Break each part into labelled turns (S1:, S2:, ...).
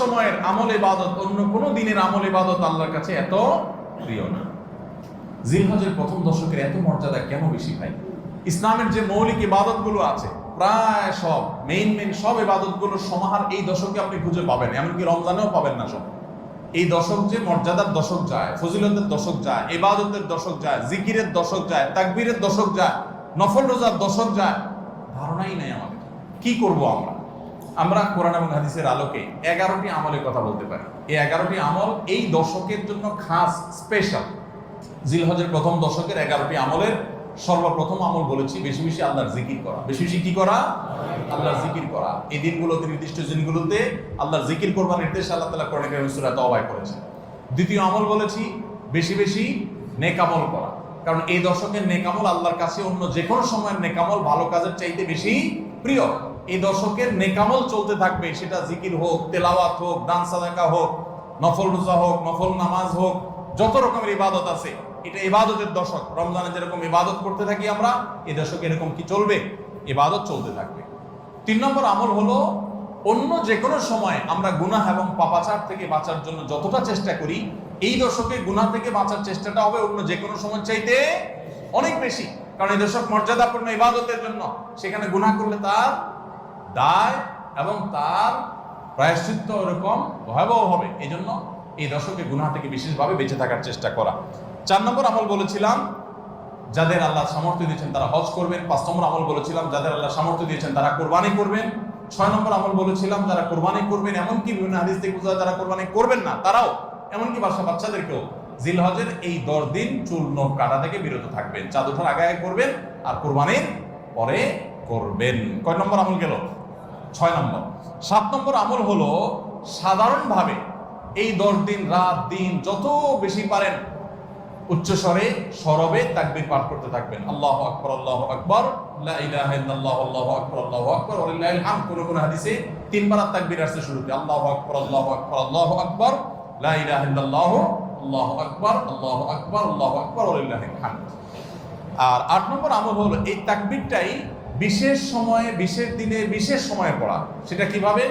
S1: সময়ের আমল ইবাদত, অন্য কোনো দিনের আমল ইবাদত আল্লাহর কাছে এত প্রিয় না। জিলহজের প্রথম দশকের এত মর্যাদা কেন বেশি ভাই? ইসলামের যে মৌলিক ইবাদতগুলো আছে, প্রায় সব মেইন মেইন সব ইবাদতগুলোর সমাহার এই দশকে আপনি খুঁজে পাবেন, এমনকি রমজানেও পাবেন না সব। এই দশক যে মর্যাদার দশক যায়, ফজিলতের দশক যায়, ইবাদতের দশক যায়, জিকিরের দশক যায়, তাকবীরের দশক যায়, নফল রোজার দশক যায়, ধারণাই নাই আমাদের। কি করব আমরা? আমরা কোরআন এবং হাদিসের আলোকে এগারোটি আমলের কথা বলতে পারি। এই এগারোটি আমল এই দশকের জন্য খাস স্পেশাল জিলহজের প্রথম দশকের এগারোটি আমলের সর্বপ্রথম আমল বলেছি, বেশি বেশি আল্লাহর জিকির করা। বেশি বেশি কি করা? আল্লাহর জিকির করা। এই দিনগুলোতে, নির্দিষ্ট দিনগুলোতে আল্লাহর জিকির করবার নির্দেশ আল্লাহ তালা কোরআন কারিম সূরা তওবায় করেছেন। দ্বিতীয় আমল বলেছি, বেশি বেশি নেকামল করা। কারণ এই দশকের নেকামল আল্লাহর কাছে অন্য যে কোনো সময়ের নেকামল ভালো কাজের চাইতে বেশি প্রিয়। এই দশকের নেকামল চলতে থাকবে, সেটা জিকির হোক, তেলাওয়াত হোক, দান সাদাকা হোক, নফল রোজা হোক, নফল নামাজ হোক, যত রকমের ইবাদত আছে, এটা ইবাদতের দশক। রমজানে যেরকম ইবাদত করতে থাকি আমরা এই দশকে এরকম কি চলবে? ইবাদত চলতে থাকবে। তিন নম্বর আমল হলো, অন্য যে কোনো সময় আমরা গুনাহ এবং পাপাচার থেকে বাঁচার জন্য যতটা চেষ্টা করি, এই দশকে গুনাহ থেকে বাঁচার চেষ্টাটা হবে অন্য যে কোনো সময় চাইতে অনেক বেশি। কারণ এই দশক মর্যাদাপূর্ণ ইবাদতের জন্য, সেখানে গুনাহ করলে তার দায় এবং তার প্রায়শ্চিত্ত ওরকম ভয়াবহ হবে। এই জন্য এই দশকে গুনাহ থেকে বিশেষভাবে বেঁচে থাকার চেষ্টা করা। চার নম্বর আমল বলেছিলাম, যাদের আল্লাহ সামর্থ্য দিয়েছেন তারা হজ করবেন। পাঁচ নম্বর আমল বলেছিলাম, যাদের আল্লাহ সামর্থ্য দিয়েছেন তারা কোরবানি করবেন। ছয় নম্বর আমল বলেছিলাম, যারা কোরবানি করবেন, এমনকি বিভিন্ন হাদিস থেকে বোঝা যারা কোরবানি করবেন না, তারাও এমনকি বাসা বাচ্চাদেরকেও জিলহজের এই দশ দিন চুল, নখ, কাটা থেকে বিরত থাকবেন। চাঁদ ওঠার আগে আগে করবেন, আর কোরবানির পরে করবেন কয় নম্বর আমল গেল ছয় নম্বর সাত নম্বর আমল হলো সাধারণভাবে এই দশ দিন রাত দিন যত বেশি পারেন উচ্চস্বরে সরবে তাকবির পাঠ করতে থাকবেন আল্লাহ আকবার আল্লাহু আকবার আল্লাহু হাদিসে তিনবার আল্লাহু আকবার আল্লাহু আকবার আকবার আকবার আর আট নম্বর আমল হলো এই তাকবীরটাই বিশেষ সময়ে, বিশেষ দিনে, বিশেষ সময়ে পড়া। সেটা কীভাবে?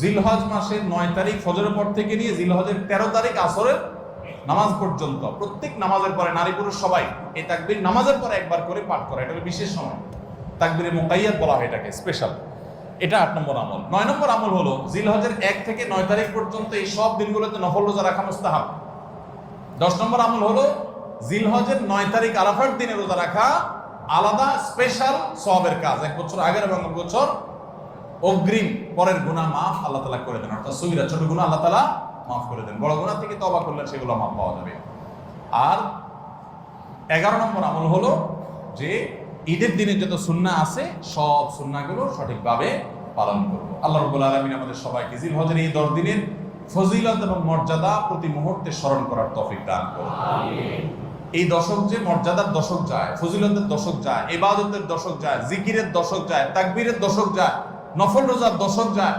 S1: জিলহজ মাসের নয় তারিখ ফজরের পর থেকে নিয়ে জিলহজের তেরো তারিখ আসরের নামাজ পর্যন্ত। প্রত্যেক নামাজের পরে নারী পুরুষ সবাই এই তাকবির নামাজের পরে একবার করে পাঠ করা, এটা বিশেষ সময়। তাকবীরে মোকাইয়াত বলা হয় এটাকে স্পেশাল এটা আট নম্বর আমল। নয় নম্বর আমল হলো জিলহজের এক থেকে নয় তারিখ পর্যন্ত এই সব দিনগুলোতে নফল রোজা রাখা মুস্তাহাব। দশ নম্বর আমল হলো জিলহজের নয় তারিখ আরাফার দিনে রোজা রাখা আলাদা স্পেশাল সবের কাজ। এক বছর আগের এবং এক বছর অগ্রিম পরের গুণা মাফ আল্লাহ তালা করে দেন। অর্থাৎ সুবিধা ছোট গুণা আল্লাহ তালা মাফ করে দেন। বড় গুণা থেকে তবা করলে সেগুলো মাফ পাওয়া যাবে। আর এগারো নম্বর আমল হলো যে ঈদের দিনে যত সুন্না আছে, সব সুন্নাগুলো সঠিকভাবে পালন করব। আল্লাহ রব্বুল আলমিন আমাদের সবাইকে জিল হজের এই দশ দিনের ফজিলত এবং মর্যাদা প্রতি মুহূর্তে স্মরণ করার তফিক দান করুন। এই দশক যে মর্যাদার দশক যায় ফজিলতের দশক যায় এবাদতের দশক যায় জিকিরের দশক যায় তাকবীরের দশক যায় নফল রোজার দশক যায়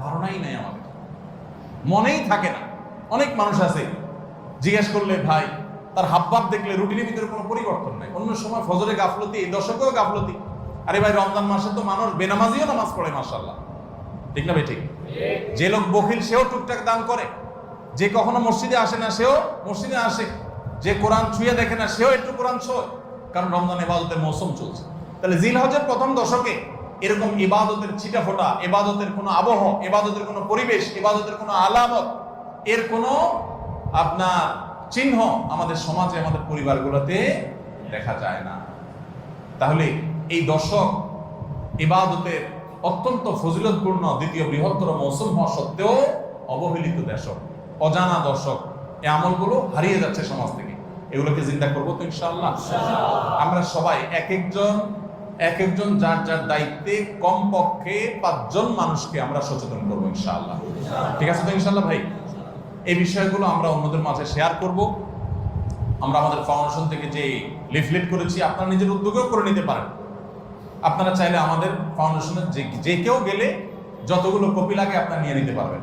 S1: ধারণাই নেই আমাদের। মনেই থাকে না। অনেক মানুষ আছে জিজ্ঞেস করলে ভাই তার হাবভাব দেখলে রুটিনের ভিতরে কোনো পরিবর্তন নাই। অন্য সময় ফজরে গাফলতি এই দশকেও গাফলতি। আরে ভাই রমজান মাসে তো মানুষ বেনামাজিও নামাজ পড়ে মাসাল্লাহ ঠিক না ভাই ঠিক। যে লোক বখিল সেও টুকটাক দান করে। যে কখনো মসজিদে আসে না সেও মসজিদে আসে। যে কোরআন ছুঁয়ে দেখে না, সেও একটু কোরআন ছোঁয় কারণ রমজান ইবাদতের মৌসুম চলছে। তাহলে জিল হজের প্রথম দশকে এরকম ইবাদতের ছিটা ফোটা ইবাদতের কোনো আবহ, ইবাদতের কোনো পরিবেশ, ইবাদতের কোনো আলামত, এর কোনো আপনার চিহ্ন আমাদের সমাজে, আমাদের পরিবারগুলোতে দেখা যায় না। তাহলে এই দশক ইবাদতের অত্যন্ত ফজিলতপূর্ণ দ্বিতীয় বৃহত্তর মৌসুম হওয়া সত্ত্বেও অবহেলিত দশক, অজানা দশক, এই আমলগুলো হারিয়ে যাচ্ছে সমাজ থেকে। এগুলোকে চিন্তা করব তো ইনশাআল্লাহ। আমরা সবাই এক একজন এক একজন যার যার দায়িত্বে কমপক্ষে পাঁচজন মানুষকে আমরা সচেতন করব ইনশাআল্লাহ। ঠিক আছে তো ইনশাআল্লাহ ভাই? এই বিষয়গুলো আমরা অন্যদের মাঝে শেয়ার করব। আমরা আমাদের ফাউন্ডেশন থেকে যে লিফলেট করেছি, আপনারা নিজের উদ্যোগেও করে নিতে পারেন। আপনারা চাইলে আমাদের ফাউন্ডেশনের যে যে কেউ গেলে যতগুলো কপি লাগে আপনারা নিয়ে নিতে পারবেন।